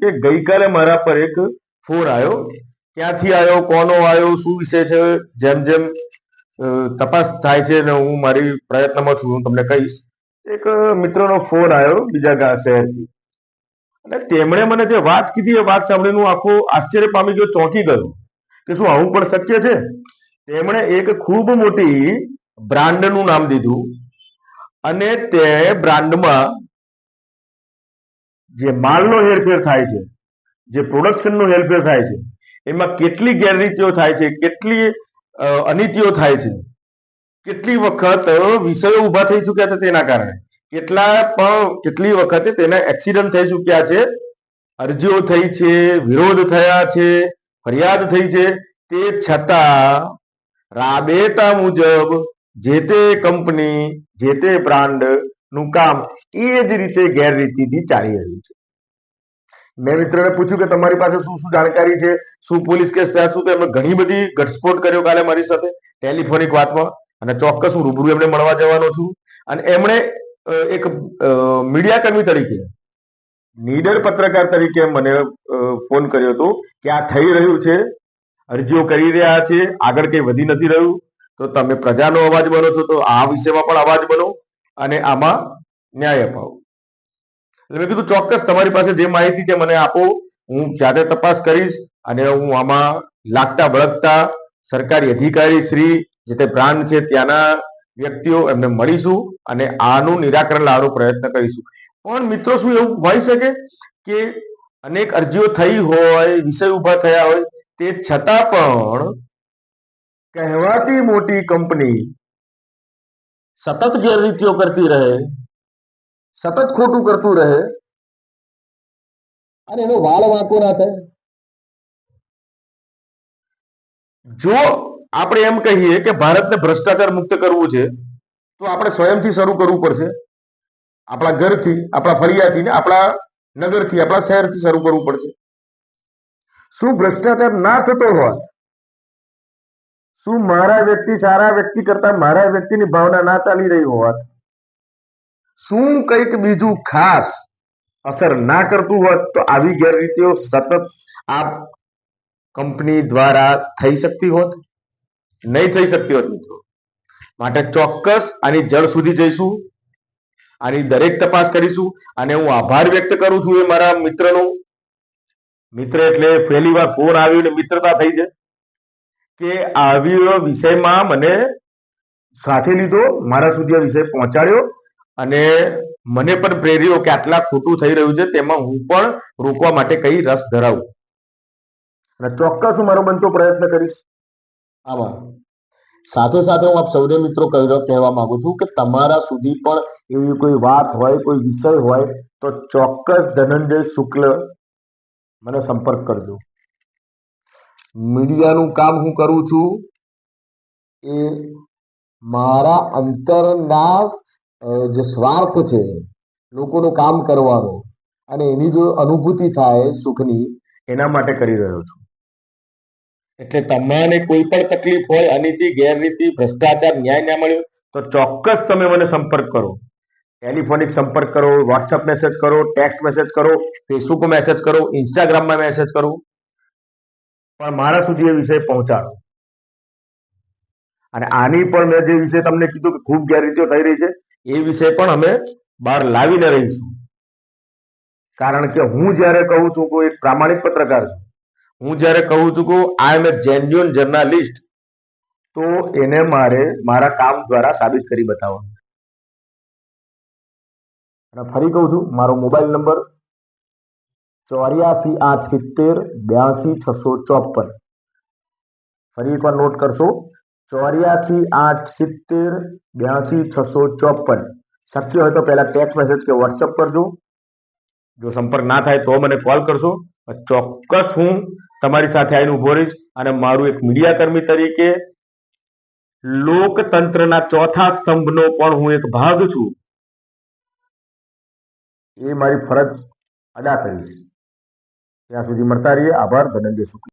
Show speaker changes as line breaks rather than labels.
કે ગઈકાલે મારા પર એક ફોન આવ્યો ક્યાંથી આવ્યો કોનો આવ્યો શું વિષય છે? જેમ જેમ તપાસ થાય છે ને હું મારી પ્રયત્નમાં છું, હું તમને કહીશ. એક મિત્રનો ફોન આવ્યો બીજા શહેરથી. અને તેમણે મને જે વાત કીધી એ વાત સાંભળીને હું આખો આશ્ચર્ય પામી ગયો, ચોંકી ગયો. કે શું આવું પણ શક્ય છે? તેમણે એક ખૂબ મોટી બ્રાન્ડનું નામ દીધું અને તે બ્રાન્ડમાં જે માલનો હેરફેર થાય છે, જે પ્રોડક્શનનો હેરફેર થાય છે, એમાં કેટલી ગેરરીતિઓ થાય છે, કેટલી અનિતિઓ થાય છે, કેટલી વખત વિષયો ઊભા થઈ ચૂક્યા છે તેના કારણે. કેટલા પણ, કેટલી વખતે તેના એક્સિડન્ટ થઈ ચૂક્યા છે, અરજીઓ થઈ છે, વિરોધ થયા છે, ફરિયાદ થઈ છે, તે છતાં રાબેતા મુજબ જે તે કંપની, જે તે બ્રાન્ડ નું કામ એ જ રીતે ગેરરીતિથી ચાલી રહ્યું છે. મેં મિત્રને પૂછ્યું કે તમારી પાસે શું શું જાણકારી છે? શું પોલીસ કેસ થયા? શું તો એમણે ઘણી બધી ઘટસ્ફોટ કર્યો કાલે મારી સાથે? ટેલિફોનિક વાતમાં. અને ચોક્કસ હું રૂબરૂ એમને મળવા જવાનો છું. અને એમણે એક મીડિયા કર્મી તરીકે, નીડર પત્રકાર તરીકે મને ફોન કર્યો હતો કે આ થઈ રહ્યું છે, અરજીઓ કરી રહ્યા છે, આગળ કંઈ વધી નથી રહ્યું. તો તમે પ્રજાનો અવાજ બનો છો, તો આ વિષયમાં પણ અવાજ બનો. અને આમાં ન્યાય અપાવો. એટલે મેં કીધું ચોક્કસ તમારી પાસે જે માહિતી છે મને આપો, હું જાતે તપાસ કરીશ અને હું આમાં લાગતા વળગતા સરકારી અધિકારી શ્રી જે તે બ્રાન્ડ છે ત્યાંના વ્યક્તિઓ એમને મળીશું અને આનું નિરાકરણ લાવવાનો પ્રયત્ન કરીશું. પણ મિત્રો શું એવું હોઈ શકે કે અનેક અરજીઓ થઈ હોય, વિષય ઊભા થયા હોય, તે છતાં પણ કહેવાતી મોટી કંપની સતત ગેરરીતિઓ કરતી રહે, સતત ખોટું કરતું રહે, અને એનો વાળ વાંકો ના થાય. જો આપણે એમ કહીએ કે ભારતને ભ્રષ્ટાચાર મુક્ત કરવું છે, તો આપણે સ્વયંથી શરૂ કરવું પડશે. આપણા ઘરથી, આપણા ફરિયાથી ને આપણા નગરથી, આપણા શહેરથી શરૂ કરવું પડશે. શું ભ્રષ્ટાચાર ના થતો હોત? શું મારા વ્યક્તિ, સારા વ્યક્તિ કરતા મારા વ્યક્તિની ભાવના ના ચાલી રહી હોત શું કંઈક બીજું ખાસ અસર ના કરતું હોત તો આવી ગેરરીતિઓ સતત આ કંપની દ્વારા થઈ શકતી હોત? નહીં થઈ શકતી હોત મિત્રો. માટે ચોક્કસ આની જળ સુધી જઈશું. આની દરેક તપાસ કરીશું. અને હું આભાર વ્યક્ત કરું છું એ મારા મિત્રનો. મિત્ર એટલે પહેલી વાર ફોન આવ્યો ને મિત્રતા થઈ છે. કે આવી વિષયમાં મને સાથે લીધો મારા સુધી આ વિષય પહોંચાડ્યો અને મને પણ પ્રેર્યો કે આટલા ખોટું થઈ રહ્યું છે તેમાં હું પણ રોકવા માટે કઈ રસ ધરાવું. અને ચોક્કસ હું મારો બનતો પ્રયત્ન કરીશ. આભાર. સાથે સાથે હું આપ સૌને મિત્રો કહી કહેવા માંગુ છું કે તમારા સુધી પણ એવી કોઈ વાત હોય કોઈ વિષય હોય તો ચોક્કસ ધનંજય શુક્લ મને સંપર્ક કરજો. મીડિયાનું કામ હું કરું છું એ મારા અંતરના જે સ્વાર્થ છે, લોકોનું કામ કરવાનો અને એની જો અનુભૂતિ થાય સુખની, એના માટે કરી રહ્યો છું. એટલે તમને કોઈ પણ તકલીફ હોય, અનિતિ ગેરરીતિ ભ્રષ્ટાચાર, ન્યાય ના મળ્યો, તો ચોક્કસ તમે મને સંપર્ક કરો. ટેલિફોનિક સંપર્ક કરો વોટ્સઅપ મેસેજ કરો, ટેક્સ્ટ મેસેજ કરો, ફેસબુક મેસેજ કરો ઇન્સ્ટાગ્રામમાં મેસેજ કરો. પણ મારા સુધી એ વિષય પહોંચાડો. અને આની પણ મેં જે વિષય તમને કીધું કે ખૂબ ગેરરીતિઓ થઈ રહી છે, એ વિષય પણ અમે બહાર લાવીને રહીશું. કારણ કે હું જ્યારે કહું છું કે એક પ્રામાણિક પત્રકાર છું, હું જ્યારે કહું છું કે આઈ એમ એ જેન્યુઅન જર્નાલિસ્ટ તો એને મારે મારા કામ દ્વારા સાબિત કરી બતાવવાનું. અને ફરી કહું છું, મારો મોબાઈલ નંબર ચોર્યાસી આઠ સિત્તેર, બ્યાસી છસો ચોપન. ફરી એકવાર નોટ કરશો. ચોર્યાસી આઠ સિત્તેર, બ્યાસી છસો ચોપન. શક્ય હોય તો પહેલા ટેક્સ્ટ મેસેજ કે વોટ્સઅપ કરજો. જો સંપર્ક ના થાય તો મને કોલ કરશો. ચોક્કસ હું તમારી સાથે આવીને ઊભો રહીશ અને મારું એક મીડિયાકર્મી તરીકે લોકતંત્રના ચોથા સ્તંભનો પણ હું એક ભાગ છું. એ મારી ફરજ અદા કરીશ. ત્યાં સુધી મળતા રહીએ. આભાર. ધનંજય શુક્લ